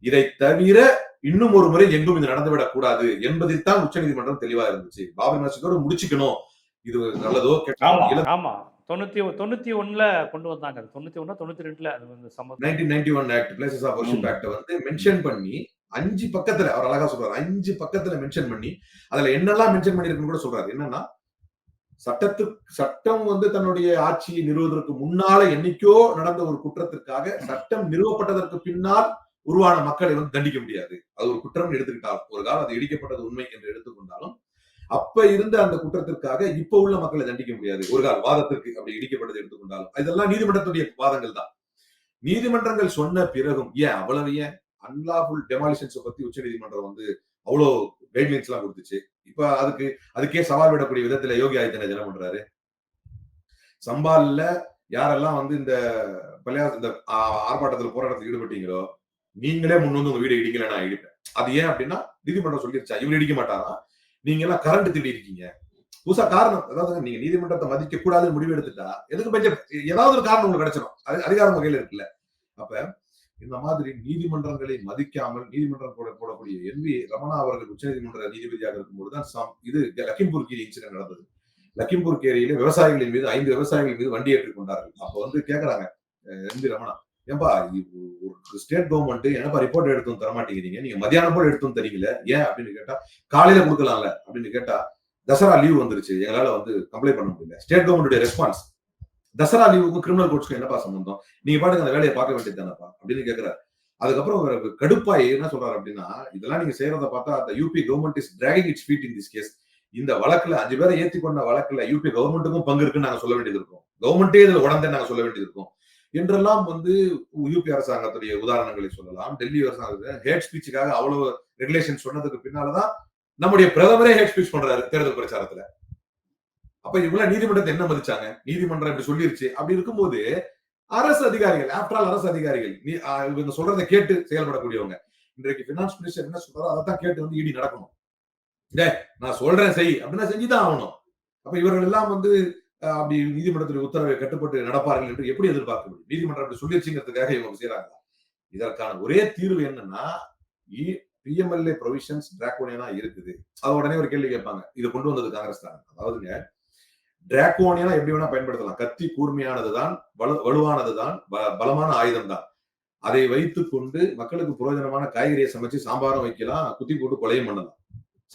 இதை தவிர இன்னும் ஒரு முறை எங்கும் இது நடந்துவிடக் கூடாது என்பதில் தான் உச்சநீதிமன்றம் தெளிவா இருந்துச்சு. பாபர் மஸ்ஜிதோட முடிச்சுக்கணும். இது நல்லதோ ஆமா தொண்ணூத்தி தொண்ணூத்தி ஒண்ணுல கொண்டு வந்தாங்க. தொண்ணூத்தி ஒண்ணு தொண்ணூத்தி ரெண்டுல அது வந்து சம்மந்தம் 1991 ஆக்ட் பிளேசஸ் ஆஃப் வர்ஷிப் ம். ஆக்ட வந்து மென்ஷன் பண்ணி அஞ்சு பக்கத்துல அவர் அழகா சொல்றாரு அஞ்சு பக்கத்துல மென்ஷன் பண்ணி அதுல என்னெல்லாம் மென்ஷன் பண்ணிருக்குன்னு கூட சொல்றாரு. என்னன்னா சட்டத்து சட்டம் வந்து தன்னுடைய ஆட்சியை நிறுவுவதற்கு முன்னால என்னைக்கோ நடந்த ஒரு குற்றத்திற்காக சட்டம் நிறுவப்பட்டதற்கு பின்னால் உருவான மக்களை வந்து தண்டிக்க முடியாது. அது ஒரு குற்றம் எடுத்துக்கிட்டாலும் ஒரு காலம் அது இடிக்கப்பட்டது உண்மை என்று எடுத்துக்கொண்டாலும் அப்ப இருந்த அந்த குற்றத்திற்காக இப்ப உள்ள மக்களை தண்டிக்க முடியாது. ஒரு கால வாதத்திற்கு அப்படி இடிக்கப்பட்டது எடுத்துக்கொண்டாலும் இதெல்லாம் நீதிமன்றத்துடைய வாதங்கள் தான். நீதிமன்றங்கள் சொன்ன பிறகும் ஏன் அவ்வளவு ஏன்? அன்லாஃபுல் டெமாலிஷன்ஸை பத்தி உச்சநீதிமன்றம் வந்து அவ்வளோ கைட்லைன்ஸ் எல்லாம் கொடுத்துச்சு. இப்ப அதுக்கு அதுக்கே சவால் விடக்கூடிய விதத்துல யோகி ஆதித்யநாத் என்ன பண்றாரு? சம்பால்ல யாரெல்லாம் வந்து இந்த பள்ளியா இந்த ஆ- ஆர்ப்பாட்டத்துல போராட்டத்தில் ஈடுபட்டீங்களோ நீங்களே முன் வந்து உங்க வீடு இடிக்கல நான் இடிப்பேன். அது ஏன் அப்படின்னா நீதிமன்றம் சொல்லிருச்சா? இவங்க இடிக்க மாட்டாரா? நீங்க எல்லாம் கரண்ட் திருடி இருக்கீங்க. புதுசா காரணம் அதாவது நீங்க நீதிமன்றத்தை மதிக்க கூடாதுன்னு முடிவு எடுத்துட்டா எதுக்கு பஞ்ச ஏதாவது ஒரு காரணம் உங்களுக்கு கிடைச்சிடும் அது அதிகாரம் வகையில இருக்குல்ல. அப்ப இந்த மாதிரி நீதிமன்றங்களை மதிக்காமல் நீதிமன்றம் கூட போடக்கூடிய என் வி ரமணா அவர்கள் உச்சநீதிமன்ற நீதிபதியாக இருக்கும்போது தான் சம்- இது லக்கிம்பூர் கீரி இன்சிடென்ட் நடந்தது. லக்கிம்பூர் கேரியில விவசாயிகளின் மீது ஐந்து விவசாயிகள் மீது வண்டி ஏற்றிக் கொண்டார்கள். அப்ப வந்து கேக்குறாங்க என் வி ரமணா ஏன்பா இது ஒரு ஸ்டேட் கவர்மெண்ட் என்னப்பா ரிப்போர்ட் எடுத்து தர தரமாட்டேங்கிறீங்க? நீங்க மதியானம் போல எடுத்து வந்து ஏன்? அப்படின்னு கேட்டா காலையில கொடுக்கலாம்ல. அப்படின்னு கேட்டா தசரா லீவ் வந்துருச்சு. எங்களால வந்து கம்ப்ளைண்ட் பண்ண முடியல. ஸ்டேட் கவர்மெண்ட் ரெஸ்பான்ஸ் தசரா லீவுக்கும் கிரிமினல் கோர்ட்ஸ்க்கும் என்னப்பா சம்பந்தம்? நீங்க பாட்டுக்கு அந்த வேலையை பார்க்க வேண்டியது தானப்பா? அப்படின்னு கேட்கிறாரு அதுக்கப்புறம் அவர் கடுப்பாய் என்ன சொல்றாரு அப்படின்னா இதெல்லாம் நீங்க செய்யறத பார்த்தா அந்த UP government is dragging its feet in this case இந்த வழக்குல அஞ்சு பேரை ஏத்தி கொண்ட வழக்குல யூபி கவர்மெண்ட்டுக்கும் பங்கு இருக்குன்னு நாங்க சொல்ல வேண்டியது இருக்கும். கவர்மெண்டே இதுல உடந்தே நாங்க சொல்ல வேண்டியது இருக்கும். என்றெல்லாம் வந்து யூபி அரசாங்கத்துடைய உதாரணங்களை சொல்லலாம். டெல்லி அரசாங்கத்துல ஹேட் ஸ்பீச்சுக்காக அவ்வளவு ரெகுலேஷன் சொன்னதுக்கு பின்னாலதான் நம்முடைய பிரதமரே ஹேட் ஸ்பீச் பண்றாரு தேர்தல் பிரச்சாரத்துல. அப்ப இவங்க நீதிமன்றத்தை என்ன மதிச்சாங்க? நீதிமன்றம் இப்படி சொல்லிருச்சு. அப்படி இருக்கும்போது அரசு அதிகாரிகள் ஆஃப்டர் ஆல் அரசு அதிகாரிகள் நீ இவங்க சொல்றதை கேட்டு செயல்படக்கூடியவங்க. இன்றைக்கு பினான்ஸ் மினிஸ்டர் என்ன சொல்றாரோ அதை தான் கேட்டு வந்து இடி நடக்கணும். டே நான் சொல்றேன் செய் அப்படின்னா செஞ்சுதான் ஆகணும். அப்ப இவர்கள் எல்லாம் வந்து அப்படி நீதிமன்றத்தில் உத்தரவை கட்டுப்பட்டு நடப்பார்கள் என்று எப்படி எதிர்பார்க்க முடியும்? நீதிமன்றம் அப்படி சொல்லிருச்சுங்கிறதுக்காக இவங்க செய்யறாங்க இதற்கான ஒரே தீர்வு என்னன்னா பிஎம்எல்ஏ ப்ரொவிஷன்ஸ் டிராக்கோனியனா இருக்குது. அதை உடனே ஒரு கேள்வி கேட்பாங்க. இது கொண்டு வந்தது காங்கிரஸ் தான். அதாவதுங்க டிராகோனியெல்லாம் எப்படி வேணா பயன்படுத்தலாம். கத்தி கூர்மையானதுதான் வலு வலுவானதுதான் ப- பலமான ஆயுதம் தான் அதை வைத்துக் கொண்டு மக்களுக்கு புரோஜனமான காய்கறியை சமைச்சு சாம்பாரம் வைக்கலாம் குத்தி போட்டு கொலையும் பண்ணலாம்.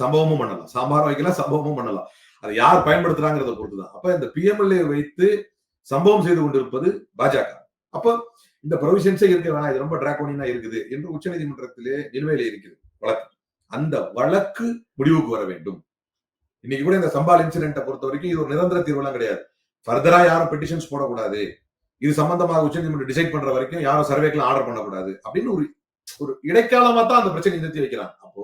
சம்பவமும் பண்ணலாம். சாம்பாரம் வைக்கலாம் சம்பவமும் பண்ணலாம். அதை யார் பயன்படுத்துறாங்கிறத பொறுத்துதான். அப்ப இந்த பிஎம்எல்ஏ வைத்து சம்பவம் செய்து கொண்டிருப்பது பாஜக. அப்போ இந்த ப்ரொவிஷன்ஸே இருக்க வேணாம். இது ரொம்ப டிராகோனியனா இருக்குது என்று உச்சநீதிமன்றத்திலே நிலுவையில இருக்குது வழக்கு. அந்த வழக்கு முடிவுக்கு வர வேண்டும். இன்னைக்கு கூட இந்த சம்பால் இன்சிடென்ட்டை பொறுத்த வரைக்கும் இது ஒரு நிரந்தர தீர்வுலாம் கிடையாது. ஃபர்தரா யாரும் பெட்டிஷன்ஸ் போடக்கூடாது. இது சம்பந்தமாக உச்சநீதிமன்றம் டிசைட் பண்ற வரைக்கும் யாரும் சர்வேக்கெல்லாம் ஆர்டர் பண்ணக்கூடாது. அப்படின்னு ஒரு ஒரு இடைக்காலமா தான் அந்த பிரச்சனை நிறுத்தி வைக்கிறாங்க. அப்போ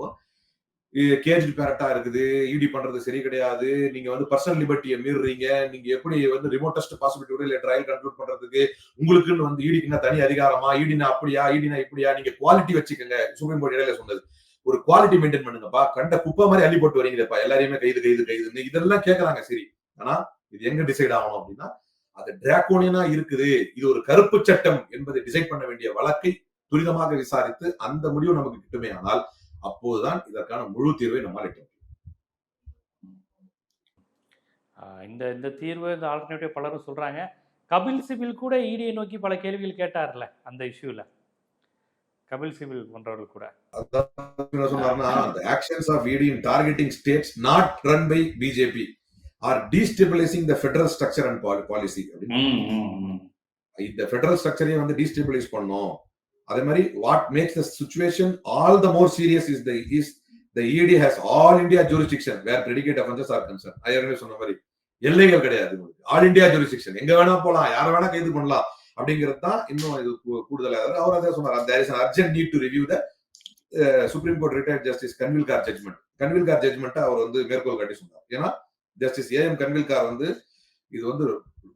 கேஜ் பேரட்டா இருக்குது இடி பண்றது சரி கிடையாது நீங்க வந்து பர்சனல் லிபர்ட்டியை மீறுறீங்க நீங்க எப்படி வந்து ரிமோட்டஸ்ட் பாசிபிலிட்டி இல்ல ட்ரையல் கன்க்ளூட் பண்றதுக்கு உங்களுக்குன்னு வந்து ஈடிக்குன்னா தனி அதிகாரமா இடினா அப்படியா இடினா இப்படியா நீங்க குவாலிட்டி வச்சுக்கோங்க. சுப்ரீம் கோர்ட் இடையில சொன்னது. ஒரு குவாலிட்டி மெயின்டைன் பண்ணுங்கப்பா. கண்ட குப்பை மாதிரி அள்ளி போட்டு வரீங்களேப்பா எல்லாரையுமே கைது கைது கைதுன்னு இதெல்லாம் கேட்கறாங்க சரி. ஆனா இது எங்க டிசைட் ஆகணும் அப்படின்னா அது டிராகோனியனா இருக்குது. இது ஒரு கருப்பு சட்டம் என்பதை டிசைட் பண்ண வேண்டிய வழக்கை துரிதமாக விசாரித்து அந்த முடிவு நமக்கு கிட்டுமே ஆனால் அப்போதுதான் இதற்கான முழு தீர்வை நம்மால் எட்ட இந்த இந்த தீர்வு இந்த ஆல்டர்னேட்டிவ் பலரும் சொல்றாங்க. கபில் சிபில் கூட இடியை நோக்கி பல கேள்விகள் கேட்டார்ல அந்த இஷ்யூல கபில் சிபில் போன்றவர்கள் கூட. ED in targeting states not run by BJP are destabilizing the federal structure and pol- policy. அப்படின்னு இந்த ஃபெடரல் ஸ்ட்ரக்சரையும் வந்து டீஸ்டபிளைஸ் பண்ணோம். அதே மாதிரி what makes the situation all the more serious is the is the ED has all India jurisdiction where predicate offences are concern ஏற்கனவே சொன்ன மாதிரி எல்லைகள் கிடையாது. ஆல் இந்தியா ஜூரிஸ்டிக்ஷன் எங்க வேணா போலாம் யார வேணா கைது பண்ணலாம். அப்படிங்கிறது தான் இன்னும் இது கூடுதலாக அவர் அதே சொன்னார். There is urgent need to review the supreme court retired justice Khanwilkar judgement Khanwilkar judgement அவர் வந்து மேற்கோள் காட்டி சொன்னார். ஏன்னா ஜஸ்டிஸ் ஏஎம் கன்வில்கார் வந்து இது வந்து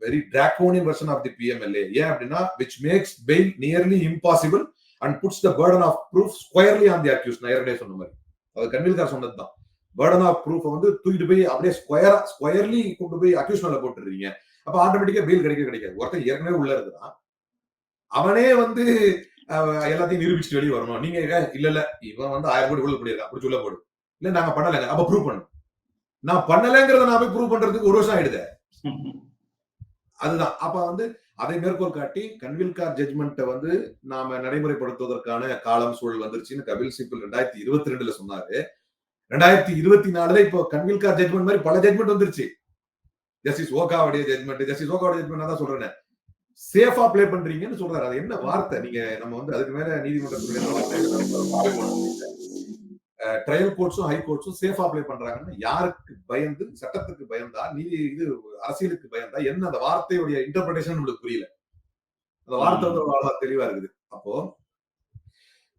very draconian version of the PMLA ஏன் அப்படின்னா which makes bail nearly impossible and puts the burden of proof squarely on the accused நான் ஏற்கனவே சொன்ன மாதிரி. அது கன்வில்கார் சொன்னது தான். பேர்டன் ஆஃப் ப்ரூஃப் வந்து தூக்கிட்டு போய் அப்படியே ஸ்கொயரா ஸ்கொயர்லி கொண்டு போய் அக்யூஸ் மேல போட்டுருக்கீங்க அப்ப ஆட்டோமேட்டிக்கா பெயில் கிடைக்க கிடைக்காது. ஒருத்தன் ஏற்கனவே உள்ள இருக்கிறான் அவனே வந்து எல்லாத்தையும் நிரூபிச்சுட்டு வெளியே வரணும். நீங்க இல்ல இல்ல இவன் வந்து ஆயிரம் கோடி உள்ள பண்ணிருக்கான் அப்படி சொல்ல போடு. இல்ல நாங்க பண்ணலைங்க. அப்ப ப்ரூவ் பண்ணும் நான் பண்ணலைங்கிறத நான் போய் ப்ரூவ் பண்றதுக்கு ஒரு வருஷம் ஆயிடுது. அதுதான். அப்ப வந்து அதை மேற்கோள் காட்டி கன்வில்கார் ஜட்மெண்ட்டை வந்து நாம நடைமுறைப்படுத்துவதற்கான காலம் சூழல் வந்துருச்சுன்னு கபில் சிபில் ரெண்டாயிரத்தி இருபத்தி ரெண்டுல சொன்னாரு. ரெண்டாயிரத்தி இருபத்தி நாலுல இப்போ கன்வில்கார் ஜட்மெண்ட் மாதிரி பல ஜட்மெண்ட் வந்துருச்சு. ஜஸ்டிஸ் ஓகாவுடைய ஜட்மெண்ட் ஜஸ்டிஸ் ஓகாவுடைய ஜட்மெண்ட் தான் சொல்றேன். சேஃபா பிளே பண்றீங்கன்னு சொல்றாரு. அது என்ன வார்த்தை? நீங்க நம்ம வந்து அதுக்கு மேல நீதிமன்றத்துல ட்ரையல் கோர்ட்ஸும் ஹை கோர்ட்ஸும் சேஃபா அப்ளை பண்றாங்கன்னா யாருக்கு பயந்து சட்டத்துக்கு பயந்தா நீதி இது அரசியலுக்கு பயந்தா என்ன அந்த வார்த்தையுடைய இன்டர்பிரேஷன் நம்மளுக்கு புரியல. அந்த வார்த்தை வந்து அவ்வளவு தெளிவா இருக்குது. அப்போ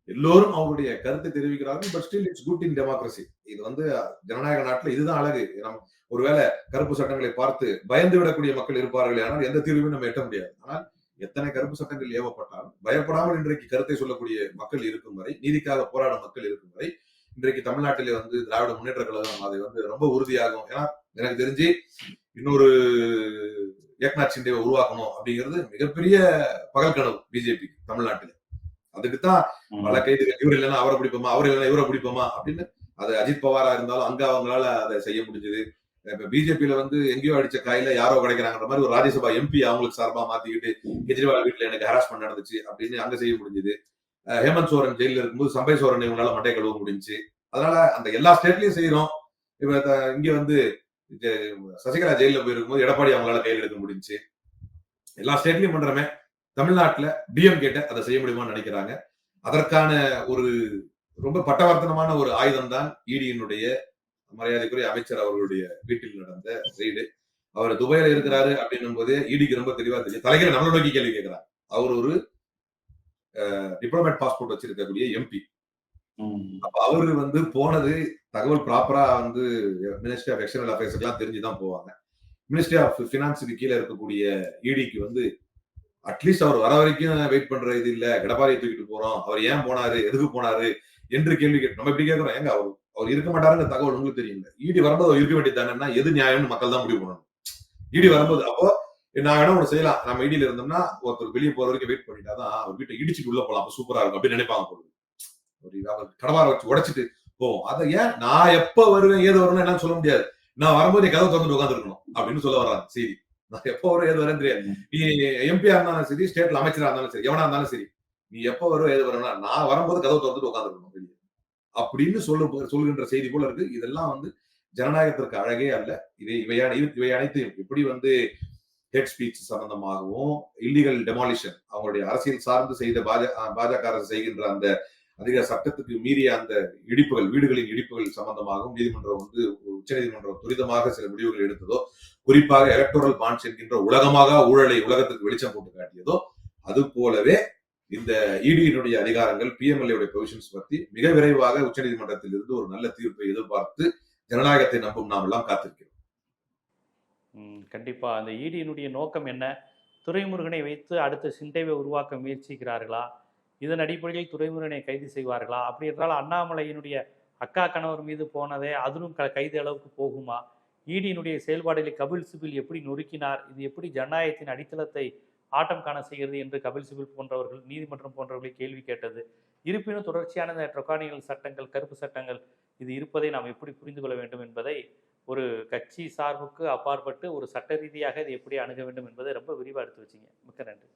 எல்லோரும் அவருடைய கருத்தை தெரிவிக்கிறார்கள் but still it's good in democracy இது வந்து ஜனநாயக நாட்டுல இதுதான் அழகு. நம்ம ஒருவேளை கருப்பு சட்டங்களை பார்த்து பயந்து விடக்கூடிய மக்கள் இருப்பார்கள் ஆனால் எந்த தீர்வையும் நம்ம எட்ட முடியாது. ஆனால் எத்தனை கருப்பு சட்டங்கள் ஏவப்பட்டாலும் பயப்படாமல் இன்றைக்கு கருத்தை சொல்லக்கூடிய மக்கள் இருக்கும் வரை நீதிக்காக போராடும் மக்கள் இருக்கும் வரை இன்றைக்கு தமிழ்நாட்டிலே வந்து திராவிட முன்னேற்ற கழகம் அதை வந்து ரொம்ப உறுதியாகும். ஏன்னா எனக்கு தெரிஞ்சு இன்னொரு ஏக்நாத் சிண்டேவை உருவாக்கணும் அப்படிங்கிறது மிகப்பெரிய பகல் கனவு பிஜேபி தமிழ்நாட்டில். அதுக்கு தான் பல கைதுகள் இவர் இல்லைன்னா அவரை பிடிப்போமா அவர் இல்லைன்னா இவரை பிடிப்போமா அப்படின்னு அது அஜித் பவாரா இருந்தாலும் அங்க அவங்களால அதை செய்ய முடிஞ்சது. இப்ப பிஜேபியில வந்து எங்கேயோ அடிச்ச காயில யாரோ கிடைக்கிறாங்கிற மாதிரி ஒரு ராஜ்யசபா எம்பி அவங்களுக்கு சார்பா மாத்திக்கிட்டு கெஜ்ரிவால் வீட்டுல எனக்கு ஹராஸ்மெண்ட் நடந்துச்சு அப்படின்னு அங்க செய்ய முடிஞ்சது. ஹேமந்த் சோரன் ஜெயில இருக்கும்போது சம்பை சோரன் இவங்களால மட்டை கழுவ முடிஞ்சுச்சு. அதனால அந்த எல்லா ஸ்டேட்லயும் செய்யறோம் இப்ப இங்க வந்து சசிகலா ஜெயில போயிருக்கும்போது எடப்பாடி அவங்களால கையில் எடுக்க முடிஞ்சு எல்லா ஸ்டேட்லயும் பண்றமே. தமிழ்நாட்டுல டிஎம் கேட்ட அதை செய்ய முடியுமான்னு நினைக்கிறாங்க. அதற்கான ஒரு ரொம்ப பட்டவர்த்தனமான ஒரு ஆயுதம் தான் இடியினுடைய மரியாதைக்குரிய அமைச்சர் அவர்களுடைய வீட்டில் நடந்த ரெய்டு. அவர் துபாயில இருக்கிறாரு அப்படின்னும் போதே இடிக்கு ரொம்ப தெளிவா தெரியும். தலைகளை நம்மளை நோக்கி கேள்வி கேட்கிறார். அவர் ஒரு டிப்ளமேட் பாஸ்போர்ட் வச்சிருக்கக்கூடிய எம்பி அப்ப அவரு வந்து போனது தகவல் ப்ராப்பரா வந்து மினிஸ்ட்ரி ஆஃப் எக்ஸ்டர்னல் அஃபேர்ஸ்க்கு எல்லாம் தெரிஞ்சுதான் போவாங்க. மினிஸ்ட்ரி ஆஃப் பினான்ஸுக்கு கீழே இருக்கக்கூடிய இடிக்கு வந்து அட்லீஸ்ட் அவர் வர வரைக்கும் வெயிட் பண்ற இது இல்ல. கடப்பாரியை தூக்கிட்டு போறோம். அவர் ஏன் போனாரு? எதுக்கு போனாரு? என்று கேள்வி கேட்டு நம்ம இப்படி கேட்கிறோம். ஏங்க அவர் அவர் இருக்க மாட்டாருங்க தகவல் உங்களுக்கு தெரியுங்க. இடி வரும்போது அவர் இருக்க வேண்டியதானேன்னா எது நியாயம்னு மக்கள் தான் முடிவு பண்ணணும். இடி வரும்போது அப்போ நான் வேணா ஒன்று செய்யலாம். நம்ம இடியில இருந்தோம்னா ஒருத்தர் வெளியே போற வரைக்கும் வெயிட் பண்ணிட்டாதான் அவர் வீட்டை இடிச்சுட்டு உள்ள போலாம். அப்ப சூப்பரா இருக்கும் அப்படின்னு நினைப்பாங்க போகுது ஒரு அவர் கடவார வச்சு உடைச்சிட்டு போவோம். அதை ஏன் நான் எப்ப வருவேன் ஏது வருவேன் என்னன்னு சொல்ல முடியாது. நான் வரும்போது என் கதவை திறந்துட்டு உட்காந்துருக்கணும் அப்படின்னு சொல்ல வர்றாங்க சரி நான் எப்போ வரும் ஏது வரேன் தெரியாது. நீ எம்பியா இருந்தாலும் சரி ஸ்டேட்ல அமைச்சரா இருந்தாலும் சரி எவனா இருந்தாலும் சரி நீ எப்போ வரும் ஏது வரணும்னா நான் வரும்போது கதவை திறந்துட்டு உட்காந்துருக்கணும் வெளியே. அப்படின்னு சொல்ல சொல்கின்ற செய்தி போல இருக்கு. இதெல்லாம் வந்து ஜனநாயகத்திற்கு அழகே அல்ல. இவை இவையான இவை அனைத்தையும் எப்படி வந்து ஹெட் ஸ்பீச் சம்பந்தமாகவும் இல்லீகல் டெமாலிஷன் அவங்களுடைய அரசியல் சார்ந்து செய்த பாஜ பாஜக அரசு செய்கின்ற அந்த அதிக சட்டத்துக்கு மீறிய அந்த இடிப்புகள் வீடுகளின் இடிப்புகள் சம்பந்தமாகவும் நீதிமன்றம் வந்து உச்சநீதிமன்றம் துரிதமாக சில முடிவுகள் எடுத்ததோ குறிப்பாக எலக்டோரல் பாண்ட்ஸ் என்கின்ற உலகமாக ஊழலை உலகத்துக்கு வெளிச்சம் போட்டு காட்டியதோ அது போலவே இந்த இடியினுடைய அதிகாரங்கள் பிஎம்எல்ஏடைய பொசிஷன்ஸ் பத்தி மிக விரைவாக உச்சநீதிமன்றத்தில் இருந்து ஒரு நல்ல தீர்ப்பை எதிர்பார்த்து ஜனநாயகத்தை நம்பும் நாம் எல்லாம் காத்திருக்கிறோம். கண்டிப்பா. அந்த ஈடியினுடைய நோக்கம் என்ன? துறைமுருகனை வைத்து அடுத்த சிண்டைவை உருவாக்க முயற்சிக்கிறார்களா? இதன் அடிப்படையில் துறைமுருகனை கைது செய்வார்களா? அப்படி என்றால் அண்ணாமலையினுடைய அக்கா கணவர் மீது போனதே அதிலும் க கைது அளவுக்கு போகுமா? ஈடியினுடைய செயல்பாடுகளை கபில் சிபில் எப்படி நொறுக்கினார்? இது எப்படி ஜனநாயகத்தின் அடித்தளத்தை ஆட்டம் காண செய்கிறது என்று கபில் சிபில் போன்றவர்கள் நீதிமன்றம் போன்றவர்களை கேள்வி கேட்டது. இருப்பினும் தொடர்ச்சியான இந்த ட்ரொகானியல் சட்டங்கள் கருப்பு சட்டங்கள் இது இருப்பதை நாம் எப்படி புரிந்து கொள்ள வேண்டும் என்பதை ஒரு கட்சி சார்புக்கு அப்பாற்பட்டு ஒரு சட்ட ரீதியாக இது எப்படி அணுக வேண்டும் என்பதை ரொம்ப விரிவாக எடுத்து வச்சிங்க. மிக்க நன்றி.